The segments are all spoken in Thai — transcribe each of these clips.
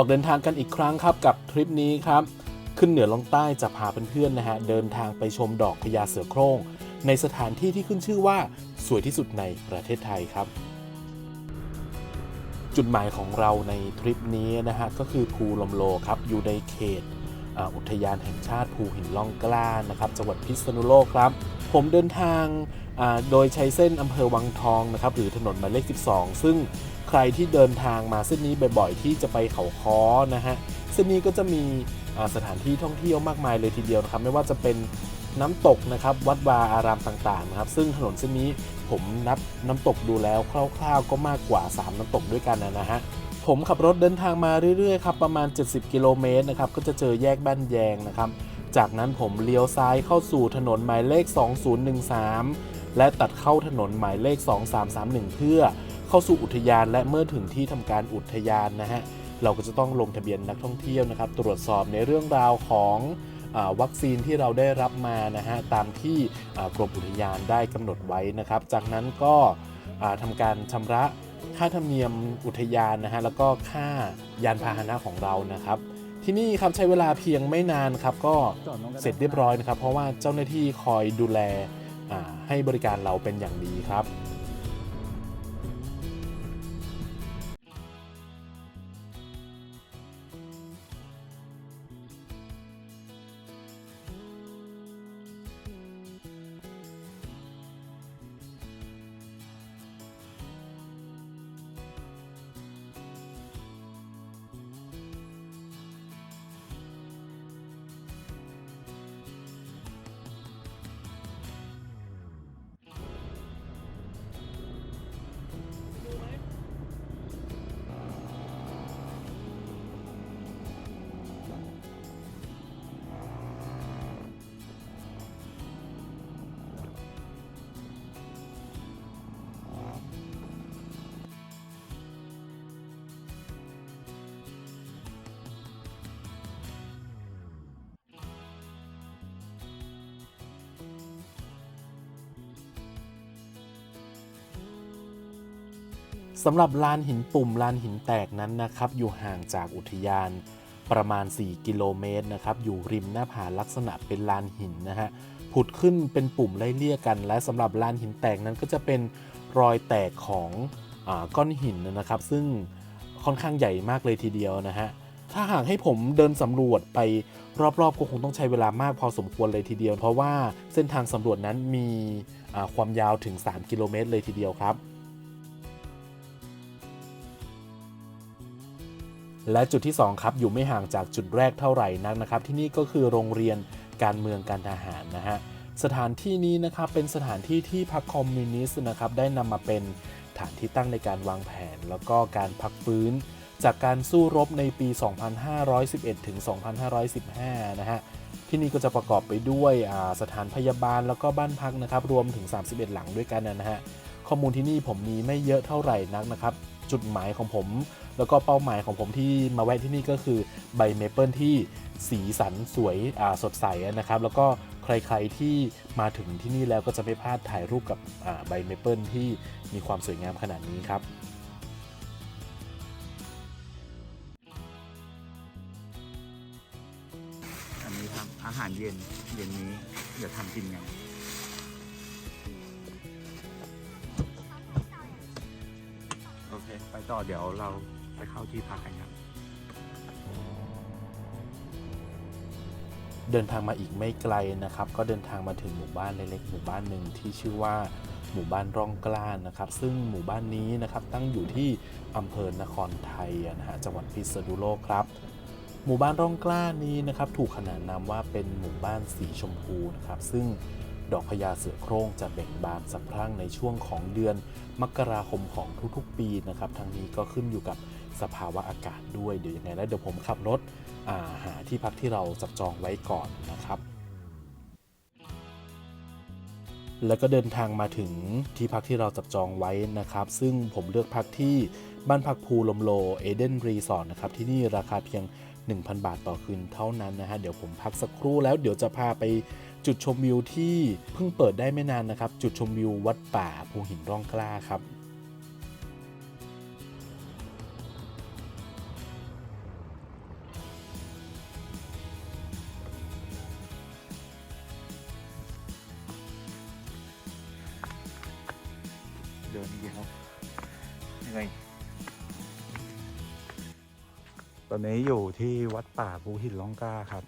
อกเดินทางกันอีกครั้งครับกับทริปนี้ครับ ขึ้นเหนือลงใต้จะพาเพื่อนๆนะฮะเดินทางไปชมดอกพญาเสือโคร่ง ในสถานที่ที่ขึ้นชื่อว่าสวยที่สุดในประเทศไทยครับ จุดหมายของเราในทริปนี้นะฮะก็คือภูลมโลครับอยู่ในเขตอุทยานแห่งชาติภูหินล่องกล้านะครับจังหวัดพิษณุโลกครับ ผมเดินทางโดยใช้เส้นอำเภอวังทองนะครับหรือถนนหมายเลข 12 ซึ่ง ใครที่เดินทางมาเส้นนี้บ่อยๆ ที่จะไปเขาค้อนะฮะเส้นนี้ก็จะมีสถานที่ท่องเที่ยวมากมายเลยทีเดียวนะครับไม่ว่าจะเป็นน้ำตกนะครับวัดวาอารามต่างๆนะครับซึ่งถนนเส้นนี้ผมนับน้ำตกดูแล้วคร่าวๆ ก็มากกว่า 3 น้ำตกด้วยกันนะฮะผมขับรถเดินทางมาเรื่อยๆครับประมาณ 70 กิโลเมตรนะครับก็จะเจอแยกบ้านแยงนะครับจากนั้นผมเลี้ยวซ้ายเข้าสู่ถนนหมายเลข 2013 และตัดเข้าถนนหมายเลข 2331 เพื่อ เข้าสู่อุทยานและเมื่อถึงที่ทำการอุทยานนะฮะเราก็จะต้องลงทะเบียนนักท่องเที่ยวนะครับ ตรวจสอบในเรื่องราวของอวัคซีนที่เราได้รับมานะฮะตามที่กรมอุทยานได้กำหนดไว้นะครับ จากนั้นก็อ่าทำการชำระค่าธรรมเนียมอุทยานนะฮะแล้วก็ค่ายานพาหนะของเรานะครับ ที่นี่ครับใช้เวลาเพียงไม่นานครับก็เสร็จเรียบร้อยนะครับ เพราะว่าเจ้าหน้าที่คอยดูแลให้บริการเราเป็นอย่างดีครับ สำหรับลานหินปุ่มลานหินแตกนั้นนะครับอยู่ห่างจากอุทยานประมาณ 4 กิโลเมตรนะครับอยู่ริมหน้าผาลักษณะเป็นลานหินนะฮะผุดขึ้นเป็นปุ่มไล่เลี่ยกัน และสำหรับลานหินแตกนั้นก็จะเป็นรอยแตกของอก้อนหินนะครับ ซึ่งค่อนข้างใหญ่มากเลยทีเดียวนะฮะถ้าหากให้ผมเดินสำรวจไปรอบๆก็คงต้องใช้เวลามากพอสมควรเลยทีเดียว เพราะว่าเส้นทางสำรวจนั้นมีความยาวถึง 3 กิโลเมตรเลยทีเดียวครับ และจุดที่ 2 ครับ อยู่ไม่ห่างจากจุดแรกเท่าไหร่นักนะครับ ที่นี่ก็คือโรงเรียนการเมืองการทหารนะฮะสถานที่นี้นะครับเป็นสถานที่ที่พรรคคอมมิวนิสต์นะครับได้นำมาเป็นฐานที่ตั้งในการวางแผน แล้วก็การพักฟื้น จากการสู้รบในปี 2511 ถึง 2515 นะฮะที่นี่ก็จะประกอบไปด้วยสถานพยาบาลแล้วก็บ้านพักนะครับรวมถึง 31 หลังด้วยกันนะฮะข้อมูลที่นี่ผมมีไม่เยอะเท่าไหร่นักนะครับ จุดหมายของผม แล้วก็เป้าหมายของผมที่มาแวะที่นี่ก็คือใบเมเปิลที่สีสันสวยสดใสนะครับ แล้วก็ใครๆที่มาถึงที่นี่แล้วก็จะไม่พลาดถ่ายรูปกับใบเมเปิลที่มีความสวยงามขนาดนี้ครับอันนี้ทำอาหารเย็นเย็นนี้เดี๋ยวทำกินกัน เคไปต่อเดี๋ยวเราไปเข้าที่พักกันครับ เดินทางมาอีกไม่ไกลนะครับ ก็เดินทางมาถึงหมู่บ้านเล็กๆหมู่บ้านหนึ่งที่ชื่อว่าหมู่บ้านร่องกล้านะครับ ซึ่งหมู่บ้านนี้นะครับตั้งอยู่ที่อำเภอนครไทยนะฮะจังหวัดพิษณุโลกครับ หมู่บ้านร่องกล้านี้นะครับ ถูกขนานนามว่าเป็นหมู่บ้านสีชมพูนะครับ ซึ่ง ดอกพญาเสือโคร่งจะเบ่งบานสะพรั่งในช่วงของเดือนมกราคมของทุกๆ ปีนะครับทั้งนี้ก็ขึ้นอยู่กับสภาวะอากาศด้วยเดี๋ยวยังไงแล้วเดี๋ยวผมขับรถาหาที่พักที่เราจับจองไว้ก่อนนะครับ แล้วก็เดินทางมาถึงที่พักที่เราจับจองไว้นะครับ ซึ่งผมเลือกพักที่บ้านพักภูลมโลเอเดนรีสอร์ทนะครับที่นี่ราคาเพียง 1,000 บาทต่อคืนเท่านั้นนะฮะเดี๋ยวผมพักสักครู่แล้วเดี๋ยวจะพาไป จุดชมวิวที่เพิ่งเปิดได้ไม่นานนะครับ จุดชมวิววัดป่าภูหินร่องกล้าครับเดินเยอะเหนื่อยตอนนี้อยู่ที่วัดป่าภูหินร่องกล้าครับ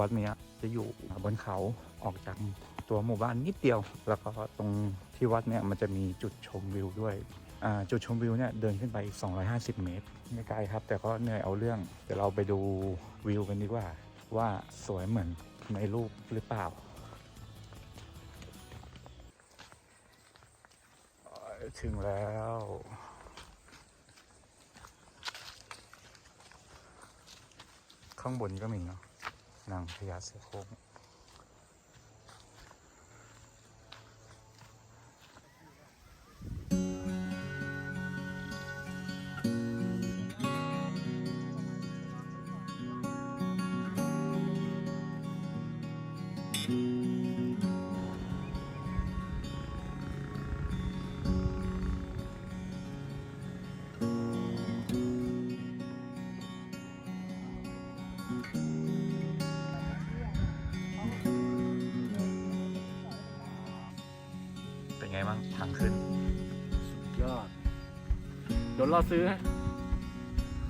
วัดเนี้ย จะอยู่บนเขาออกจากตัวหมู่บ้านนิดเดียว แล้วก็ตรงที่วัดเนี้ยมันจะมีจุดชมวิวด้วยจุดชมวิวเนี่ยเดินขึ้นไปอีก 250 เมตรไม่ไกลครับ แต่ก็เหนื่อยเอาเรื่องเดี๋ยวเราไปดูวิวกันดีกว่า ว่าสวยเหมือนในรูปหรือเปล่าถึงแล้ว ข้างบนก็มีเนาะ นางพญาเสือโคร่ง เดี๋ยวเราซื้อให้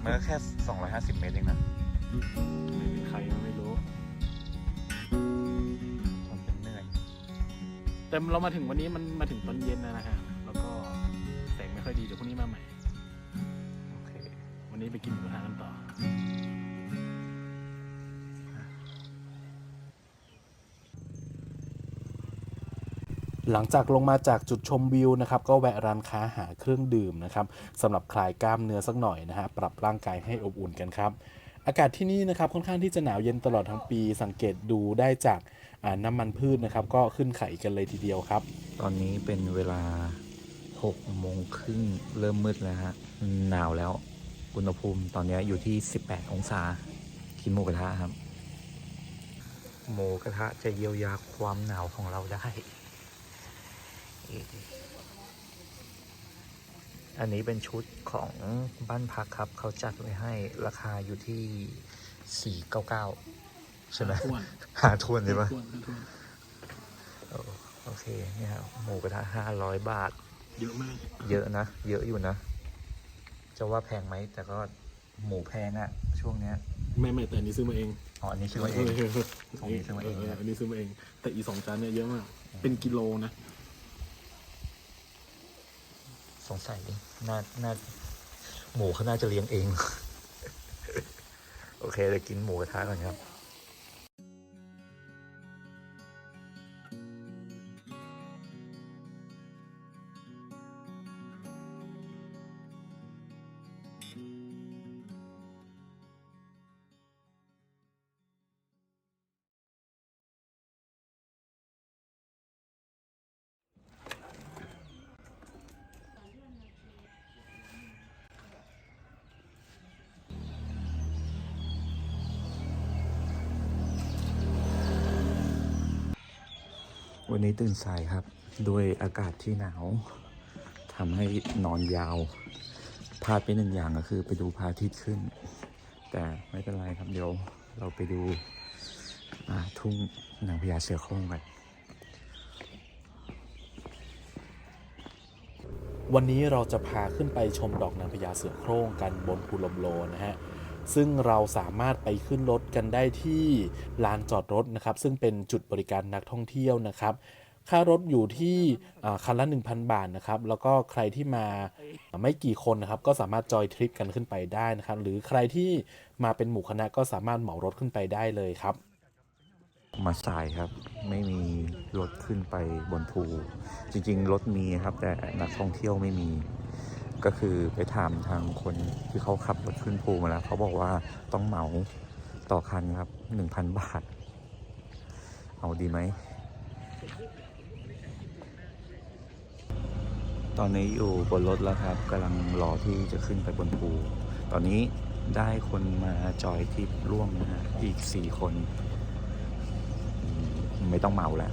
มันก็แค่ 250 เมตรเองนะ ไม่เป็นใครไม่รู้ มันเป็นเหนื่อย แต่เรามาถึงวันนี้มันมาถึงตอนเย็นแล้วนะฮะแล้วก็แสงไม่ค่อยดีเดี๋ยวพรุ่งนี้มาใหม่ โอเค วันนี้ไปกินหมูกระทะกันต่อ หลังจากลงมาจากจุดชมวิวนะครับก็แวะร้านค้าหาเครื่องดื่มนะครับสำหรับคลายกล้ามเนื้อสักหน่อยนะฮะปรับร่างกายให้อบอุ่นกันครับ อากาศที่นี่นะครับค่อนข้างที่จะหนาวเย็นตลอดทั้งปี สังเกตดูได้จากอ่าน้ำมันพืชนะครับ ก็ขึ้นไข่กันเลยทีเดียวครับ ตอนนี้เป็นเวลา6โมงครึ่งเริ่มมืดแล้วฮะหนาวแล้วอุณหภูมิตอนนี้อยู่ที่ 18 องศากินหมูกระทะครับหมูกระทะจะเยียวยาความหนาวของเราได้ อันนี้เป็นชุดของบ้านพักครับ เขาจัดไว้ให้ราคาอยู่ที่499ใช่ไหมทวนหาทวนใช่ปะทวนทวนโอโอเคเนี่ยครับหมูกระทะ500บาท เยอะมาก เยอะนะ เยอะอยู่นะ จะว่าแพงไหม แต่ก็หมูแพงอะช่วงเนี้ย ไม่ไม่แต่อันนี้ซื้อมาเอง อ๋ออันนี้ซื้อมาเองของนี้ซื้อมาเองอันนี้ซื้อมาเอง แต่อีสองจานเนี่ยเยอะมาก เป็นกิโลนะ สงสัยน่าน่าหมูเขาน่าจะเลี้ยงเอง โอเคเดี๋ยวกินหมูกระทะก่อนครับ วันนี้ตื่นสายครับ ด้วยอากาศที่หนาวทำให้นอนยาวพลาดไปหนึ่งอย่างก็คือไปดูพระอาทิตย์ขึ้น แต่ไม่เป็นไรครับเดี๋ยวเราไปดูทุ่งนางพญาเสือโคร่งกันวันนี้เราจะพาขึ้นไปชมดอกนางพญาเสือโคร่งกันบนภูลมโลนะฮะ ซึ่งเราสามารถไปขึ้นรถกันได้ที่ลานจอดรถนะครับ ซึ่งเป็นจุดบริการนักท่องเที่ยวนะครับ ค่ารถอยู่ที่คันละ 1,000 บาทนะครับ แล้วก็ใครที่มาไม่กี่คนนะครับ ก็สามารถจอยทริปกันขึ้นไปได้นะครับ หรือใครที่มาเป็นหมู่คณะก็สามารถเหมารถขึ้นไปได้เลยครับ มาสายครับ ไม่มีรถขึ้นไปบนภู จริงๆ รถมีครับ แต่นักท่องเที่ยวไม่มี ก็คือไปถามทางคนที่เขาขับรถขึ้นภูมาแล้ว เขาบอกว่าต้องเหมาต่อคันครับ1,000บาท เอาดีไหม ตอนนี้อยู่บนรถแล้วครับกำลังรอที่จะขึ้นไปบนภู ตอนนี้ได้คนมาจอยทริปร่วมนะฮะอีก4คน ไม่ต้องเหมาแล้ว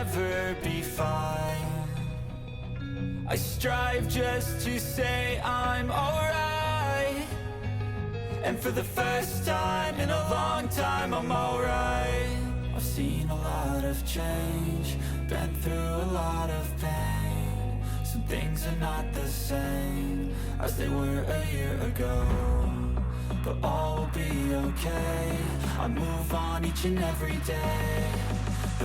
I strive just to say I'm alright. And for the first time in a long time, I'm alright. I've seen a lot of change, been through a lot of pain. Some things are not the same as they were a year ago. But all will be okay. I move on each and every day.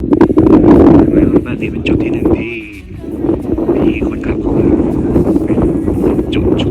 But all แบบนี้เป็นจุดที่หนึ่งที่มีคนขับเข้ามาเป็นจุดช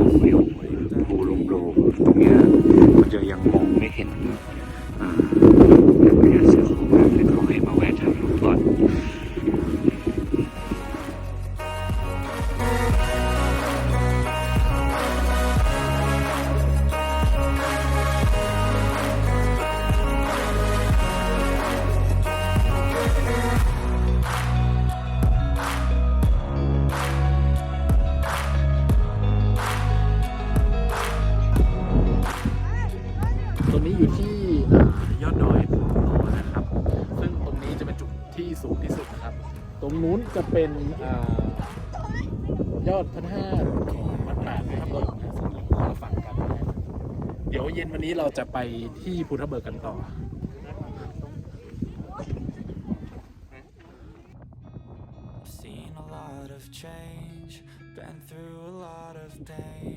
รงนี้อยู่ที่อยอดดอยภูโลนะครับ ซึ่งตรงนี้จะเป็นจุดที่สูงที่สุดนะครับ ตรงนู้นจะเป็นอยอดพระธาตุของวัดป่าพุทธเบิกนะซึ่งอยู่คนละฝั่งกัน เดี๋ยวเย็นวันนี้เราจะไปที่พุทธเบิกกันต่อ I've seen a lot of change, been through a lot of pain.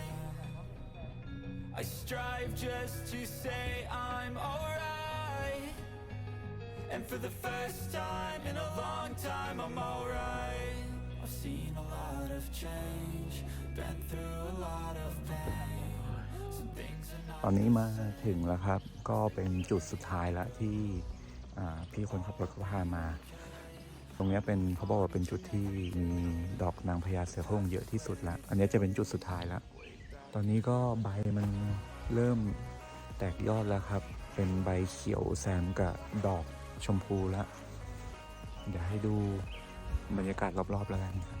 I strive just to say I'm alright. And for the first time in a long time, I'm alright. I've seen a lot of change, been through a lot of pain. Some things are ตอน not นี้มาถึงแล้วครับ ก็เป็นจุดสุดท้ายแล้วที่อ่าพี่คนขับรถเขาพามา ตรงเนี้ยเป็นเขาบอกว่าเป็นจุดที่มีดอกนางพญาเสือโคร่งเยอะที่สุดละ อันเนี้ยจะเป็นจุดสุดท้ายแล้ว ตอนนี้ก็ใบมันเริ่มแตกยอดแล้วครับ เป็นใบเขียวแซมกับดอกชมพูแล้วเดี๋ยวให้ดูบรรยากาศรอบๆแล้วกันครับ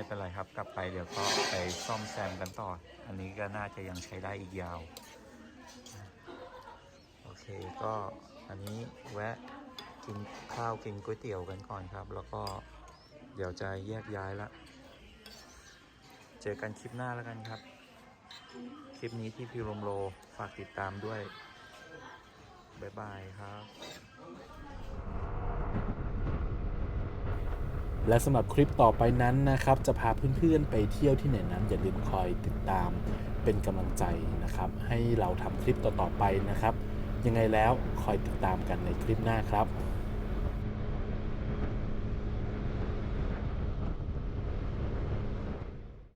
ไม่เป็นไรครับ กลับไปเดี๋ยวก็ไปซ่อมแซมกันต่อ อันนี้ก็น่าจะยังใช้ได้อีกยาว โอเคก็อันนี้แวะกินข้าวกินก๋วยเตี๋ยวกันก่อนครับ แล้วก็เดี๋ยวจะแยกย้ายละ เจอกันคลิปหน้าแล้วกันครับ คลิปนี้ที่พิรมโลฝากติดตามด้วย บ๊ายบายครับ และสำหรับคลิปต่อไปนั้นนะครับ จะพาเพื่อนๆไปเที่ยวที่ไหนนั้น อย่าลืมคอยติดตามเป็นกำลังใจนะครับ ให้เราทำคลิปต่อๆไปนะครับ ยังไงแล้วคอยติดตามกันในคลิปหน้าครับ